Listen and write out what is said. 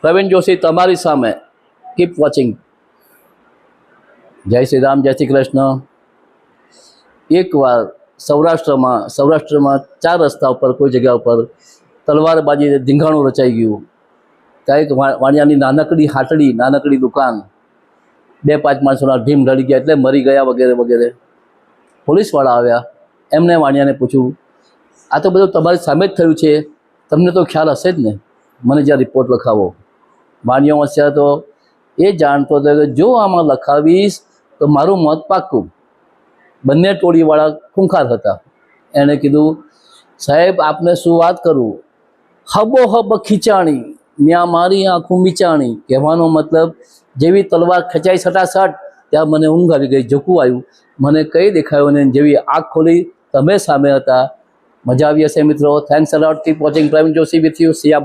પ્રવીણ જોશી તમારી સામે. Keep watching જય શ્રી રામ, જય શ્રી કૃષ્ણ. એકવાર સૌરાષ્ટ્રમાં સૌરાષ્ટ્રમાં ચાર રસ્તા ઉપર, કોઈ જગ્યા ઉપર તલવારબાજી ધીંગાણું રચાઈ ગયું. ત્યાં વા- વાણિયાની નાનકડી હાટડી, નાનકડી દુકાન. બે, પાંચ માણસોના ઢીમ ઢળી ગયા એટલે મરી ગયા વગેરે વગેરે. પોલીસવાળા આવ્યા. એમને વાણિયાને પૂછ્યું, આ તો બધું તમારી સામે જ થયું છે. તમને તો ખ્યાલ હશે જ ને. મને જ્યાં રિપોર્ટ લખાવો. વાણિયો વસ્યા હતો, એ જાણતો હતો કે જો આમાં લખાવીશ તો મારું મત પાક્કું. બંને ટોળીવાળા ખૂંખાર હતા. એણે કીધું, સાહેબ, આપને શું વાત કરું? હબો હબ ખીચાણી ત્યાં મારી આંખું મીચાણી. કહેવાનો મતલબ, જેવી તલવાર ખેંચાઈ સટાસટ ત્યાં મને ઊંઘ આવી ગઈ, ઝકું આવ્યું. મને કઈ દેખાયું ને જેવી આંખ ખોલી, તમે સામે હતા. મજા આવી હશે મિત્રો. Thanks a lot keep watching prime Joshi with you Siya